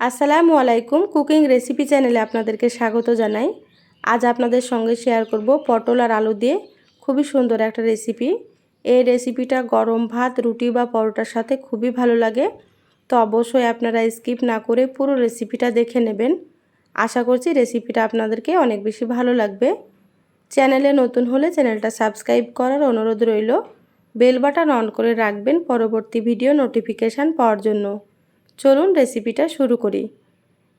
আসসালামু আলাইকুম। Cooking recipe চ্যানেলে আপনাদেরকে স্বাগত জানাই। আজ আপনাদের সঙ্গে শেয়ার করব পটল আর আলু দিয়ে খুবই সুন্দর একটা রেসিপি। এই রেসিপিটা গরম ভাত, রুটি বা পরোটার সাথে খুবই ভালো লাগে। তো অবশ্যই আপনারা স্কিপ না করে পুরো রেসিপিটা দেখে নেবেন। আশা করছি রেসিপিটা আপনাদেরকে অনেক বেশি ভালো লাগবে। চ্যানেলে নতুন হলে চ্যানেলটা সাবস্ক্রাইব করার অনুরোধ রইল। বেল বাটন অন করে রাখবেন পরবর্তী ভিডিও নোটিফিকেশান পাওয়ার জন্য। চলুন রেসিপিটা শুরু করি।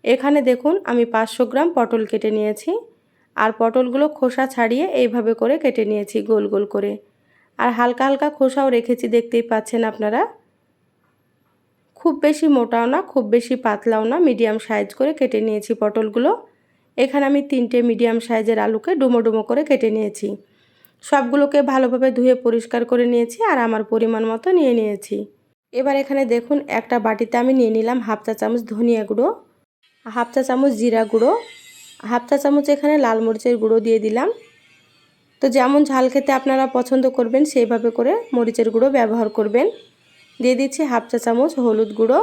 এখানে দেখুন, আমি পাঁচশো গ্রাম পটল কেটে নিয়েছি। আর পটলগুলো খোসা ছাড়িয়ে এইভাবে করে কেটে নিয়েছি গোল গোল করে। আর হালকা হালকা খোসাও রেখেছি, দেখতেই পাচ্ছেন আপনারা। খুব বেশি মোটাও না, খুব বেশি পাতলাও না, মিডিয়াম সাইজ করে কেটে নিয়েছি পটলগুলো। এখানে আমি তিনটে মিডিয়াম সাইজের আলুকে ডুমো ডুমো করে কেটে নিয়েছি। সবগুলোকে ভালোভাবে ধুয়ে পরিষ্কার করে নিয়েছি আর আমার পরিমাণ মতো নিয়ে নিয়েছি। এবার এখানে দেখুন, একটা বাটিতে আমি নিয়ে নিলাম হাফ চা চামচ ধনিয়া গুঁড়ো, হাফ চা চামচ জিরা গুঁড়ো, হাফ চা চামচ এখানে লাল মরিচের গুঁড়ো দিয়ে দিলাম। তো যেমন ঝাল খেতে আপনারা পছন্দ করবেন, সেইভাবে করে মরিচের গুঁড়ো ব্যবহার করবেন। দিয়ে দিচ্ছি হাফ চা চামচ হলুদ গুঁড়ো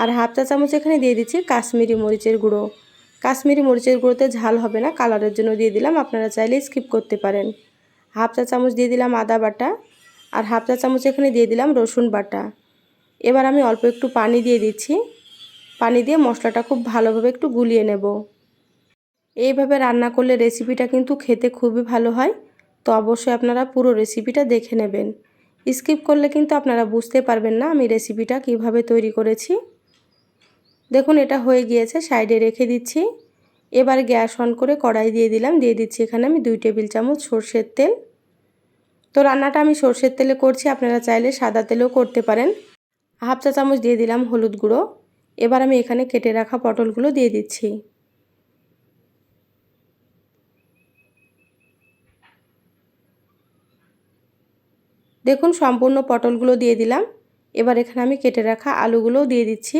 আর হাফ চা চামচ এখানে দিয়ে দিচ্ছি কাশ্মীরি মরিচের গুঁড়ো। কাশ্মীরি মরিচের গুঁড়োতে ঝাল হবে না, কালারের জন্য দিয়ে দিলাম, আপনারা চাইলে স্কিপ করতে পারেন। হাফ চা চামচ দিয়ে দিলাম আদা বাটা আর হাফ চা চামচ এখানে দিয়ে দিলাম রসুন বাটা। এবার আমি অল্প একটু পানি দিয়ে দিচ্ছি। পানি দিয়ে মশলাটা খুব ভালোভাবে একটু গুলিয়ে নেব। এইভাবে রান্না করলে রেসিপিটা কিন্তু খেতে খুবই ভালো হয়। তো অবশ্যই আপনারা পুরো রেসিপিটা দেখে নেবেন। স্কিপ করলে কিন্তু আপনারা বুঝতে পারবেন না আমি রেসিপিটা কীভাবে তৈরি করেছি। দেখুন, এটা হয়ে গিয়েছে, সাইডে রেখে দিচ্ছি। এবার গ্যাস অন করে কড়াই দিয়ে দিলাম। দিয়ে দিচ্ছি এখানে আমি দুই টেবিল চামচ সর্ষের তেল। তো রান্নাটা আমি সর্ষের তেলে করছি, আপনারা চাইলে সাদা তেলেও করতে পারেন। হাফ চা চামচ দিয়ে দিলাম হলুদ গুঁড়ো। এবার আমি এখানে কেটে রাখা পটলগুলো দিয়ে দিচ্ছি। দেখুন, সম্পূর্ণ পটলগুলো দিয়ে দিলাম। এবার এখানে আমি কেটে রাখা আলুগুলোও দিয়ে দিচ্ছি।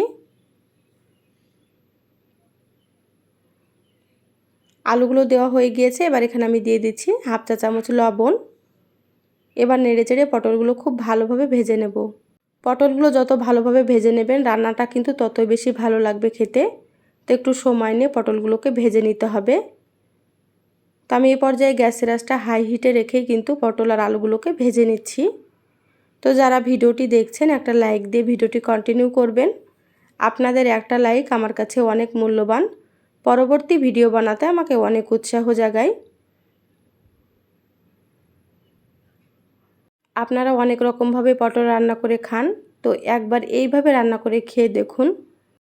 আলুগুলো দেওয়া হয়ে গিয়েছে, এবার এখানে আমি দিয়ে দিচ্ছি হাফ চা চামচ লবণ। এবার নেড়ে চেড়ে পটলগুলো খুব ভালোভাবে ভেজে নেব। পটলগুলো যত ভালোভাবে ভেজে নেবেন, রান্নাটা কিন্তু ততই বেশি ভালো লাগবে খেতে। তো একটু সময় নিয়ে পটলগুলোকে ভেজে নিতে হবে। তো আমি এই পর্যায়ে গ্যাসের আঁচটা হাই হিটে রেখেই কিন্তু পটল আর আলুগুলোকে ভেজে নিচ্ছি। তো যারা ভিডিওটি দেখছেন, একটা লাইক দিয়ে ভিডিওটি কন্টিনিউ করবেন। আপনাদের একটা লাইক আমার কাছে অনেক মূল্যবান। পরবর্তী ভিডিও বানাতে আমাকে অনেক উৎসাহ জাগায়। আপনারা অনেক রকমভাবে পটল রান্না করে খান। তো একবার এইভাবে রান্না করে খেয়ে দেখুন।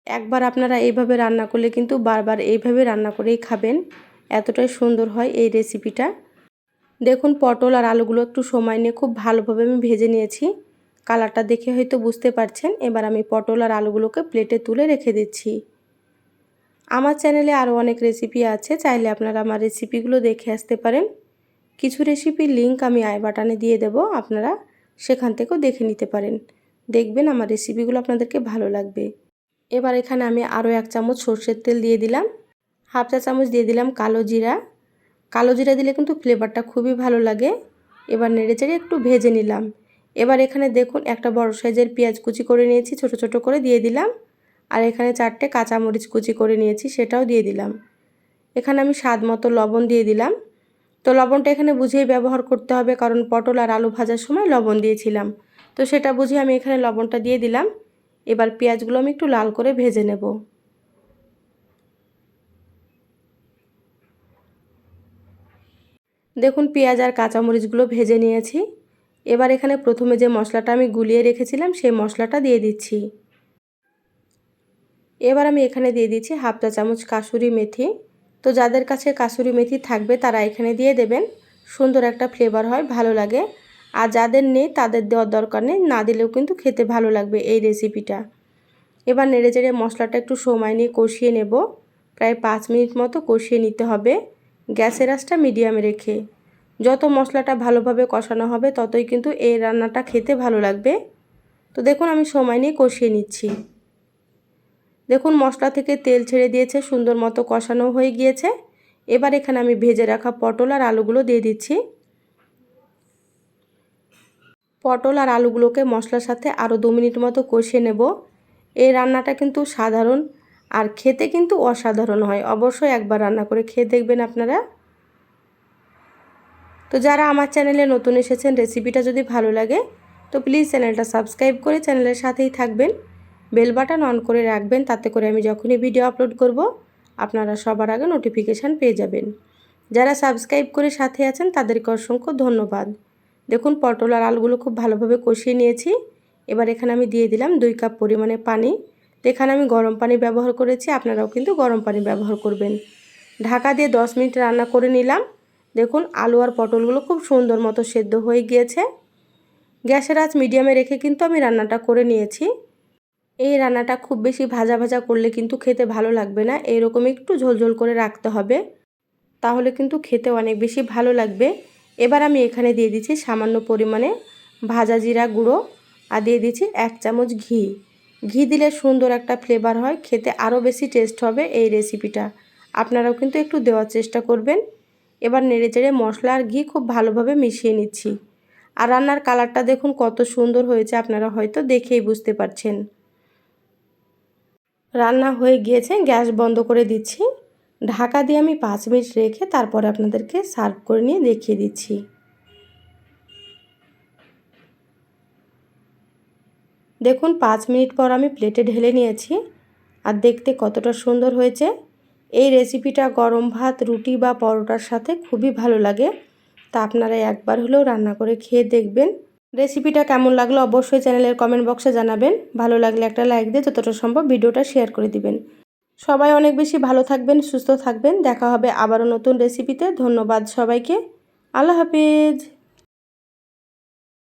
একবার আপনারা এইভাবে রান্না করলে কিন্তু বারবার এইভাবে রান্না করেই খাবেন। এতটাই সুন্দর হয় এই রেসিপিটা। দেখুন, পটল আর আলুগুলো একটু সময় নিয়ে খুব ভালোভাবে আমি ভেজে নিয়েছি। কালারটা দেখে হয়তো বুঝতে পারছেন। এবার আমি পটল আর আলুগুলোকে প্লেটে তুলে রেখে দিচ্ছি। আমার চ্যানেলে আরও অনেক রেসিপি আছে। চাইলে আপনারা আমার রেসিপিগুলো দেখে আসতে পারেন। কিছু রেসিপির লিঙ্ক আমি আই বাটানে দিয়ে দেব, আপনারা সেখান থেকেও দেখে নিতে পারেন। দেখবেন আমার রেসিপিগুলো আপনাদেরকে ভালো লাগবে। এবার এখানে আমি আরও এক চামচ সর্ষের তেল দিয়ে দিলাম। হাফ চা চামচ দিয়ে দিলাম কালো জিরা। কালো জিরা দিলে কিন্তু ফ্লেভারটা খুবই ভালো লাগে। এবার নেড়ে চেড়ে একটু ভেজে নিলাম। এবার এখানে দেখুন একটা বড় সাইজের পেঁয়াজ কুচি করে নিয়েছি, ছোট ছোট করে দিয়ে দিলাম। আর এখানে চারটে কাঁচামরিচ কুচি করে নিয়েছি, সেটাও দিয়ে দিলাম। এখানে আমি স্বাদ মতো লবণ দিয়ে দিলাম। তো লবণটা এখানে বুঝেই ব্যবহার করতে হবে, কারণ পটল আর আলু ভাজার সময় লবণ দিয়েছিলাম। তো সেটা বুঝে আমি এখানে লবণটা দিয়ে দিলাম। এবার পেঁয়াজগুলো আমি একটু লাল করে ভেজে নেব। দেখুন, পেঁয়াজ আর কাঁচামরিচগুলো ভেজে নিয়েছি। এবার এখানে প্রথমে যে মশলাটা আমি গুলিয়ে রেখেছিলাম, সেই মশলাটা দিয়ে দিচ্ছি। এবার আমি এখানে দিয়ে দিচ্ছি হাফ চা চামচ কাসুরি মেথি। তো যাদের কাছে কাসুরি মেথি থাকবে, তারা এখানে দিয়ে দেবেন। সুন্দর একটা ফ্লেভার হয়, ভালো লাগে। আর যাদের নেই, তাদের দেওয়ার দরকার নেই। না দিলেও কিন্তু খেতে ভালো লাগবে এই রেসিপিটা এবার নেড়ে চেড়ে মশলাটা একটু সময় নিয়ে কষিয়ে নেব। প্রায় পাঁচ মিনিট মতো কষিয়ে নিতে হবে। গ্যাসের আঁচটা মিডিয়ামে রেখে। যত মশলাটা ভালোভাবে কষানো হবে, ততই কিন্তু এই রান্নাটা খেতে ভালো লাগবে। তো দেখুন, আমি সময় নিয়ে কষিয়ে নিচ্ছি। দেখুন, মশলা থেকে তেল ছেড়ে দিয়েছে, সুন্দর মতো কষানো হয়ে গিয়েছে। এবার এখানে আমি ভেজে রাখা পটল আর আলুগুলো দিয়ে দিচ্ছি। পটল আর আলুগুলোকে মশলার সাথে আরও দু মিনিট মতো কষিয়ে নেব। এই রান্নাটা কিন্তু সাধারণ আর খেতে কিন্তু অসাধারণ হয়। অবশ্যই একবার রান্না করে খেয়ে দেখবেন আপনারা। তো যারা আমার চ্যানেলে নতুন এসেছেন, রেসিপিটা যদি ভালো লাগে, তো প্লিজ চ্যানেলটা সাবস্ক্রাইব করে চ্যানেলের সাথেই থাকবেন। বেল বাটন অন করে রাখবেন, তাতে করে আমি যখনই ভিডিও আপলোড করব, আপনারা সবার আগে নোটিফিকেশান পেয়ে যাবেন। যারা সাবস্ক্রাইব করে সাথে আছেন, তাদেরকে অসংখ্য ধন্যবাদ। দেখুন, পটল আর আলুগুলো খুব ভালোভাবে কষিয়ে নিয়েছি। এবার এখানে আমি দিয়ে দিলাম দুই কাপ পরিমাণে পানি। তো এখানে আমি গরম পানি ব্যবহার করেছি, আপনারাও কিন্তু গরম পানি ব্যবহার করবেন। ঢাকা দিয়ে দশ মিনিট রান্না করে নিলাম। দেখুন, আলু আর পটলগুলো খুব সুন্দর মতো সেদ্ধ হয়ে গিয়েছে। গ্যাসের আঁচ মিডিয়ামে রেখে কিন্তু আমি রান্নাটা করে নিয়েছি। এই রান্নাটা খুব বেশি ভাজা ভাজা করলে কিন্তু খেতে ভালো লাগবে না। এরকম একটু ঝোলঝোল করে রাখতে হবে। তাহলে কিন্তু খেতে অনেক বেশি ভালো লাগবে। এবার আমি এখানে দিয়ে দিচ্ছি সামান্য পরিমাণে ভাজা জিরা গুঁড়ো আর দিয়ে দিচ্ছি এক চামচ ঘি। ঘি দিলে সুন্দর একটা ফ্লেভার হয়, খেতে আরও বেশি টেস্ট হবে এই রেসিপিটা আপনারাও কিন্তু একটু দেওয়ার চেষ্টা করবেন। এবার নেড়ে চেড়ে মশলা আর ঘি খুব ভালোভাবে মিশিয়ে নিচ্ছি। আর রান্নার কালারটা দেখুন কত সুন্দর হয়েছে, আপনারা হয়তো দেখেই বুঝতে পারছেন। রান্না হয়ে গিয়েছে, গ্যাস বন্ধ করে দিচ্ছি। ঢাকা দিয়ে আমি পাঁচ মিনিট রেখে তারপরে আপনাদেরকে সার্ভ করে নিয়ে দেখিয়ে দিচ্ছি। দেখুন, পাঁচ মিনিট পর আমি প্লেটে ঢেলে নিয়েছি আর দেখতে কতটা সুন্দর হয়েছে। এই রেসিপিটা গরম ভাত, রুটি বা পরোটার সাথে খুবই ভালো লাগে। তা আপনারা একবার হলেও রান্না করে খেয়ে দেখবেন। রেসিপিটা কেমন লাগল অবশ্যই চ্যানেলের কমেন্ট বক্সে জানাবেন। ভালো লাগলে একটা লাইক দিয়ে যতটা সম্ভব ভিডিওটা শেয়ার করে দিবেন। সবাই অনেক বেশি ভালো থাকবেন, সুস্থ থাকবেন। দেখা হবে আবারও নতুন রেসিপিতে ধন্যবাদ সবাইকে। আল্লাহ হাফিজ।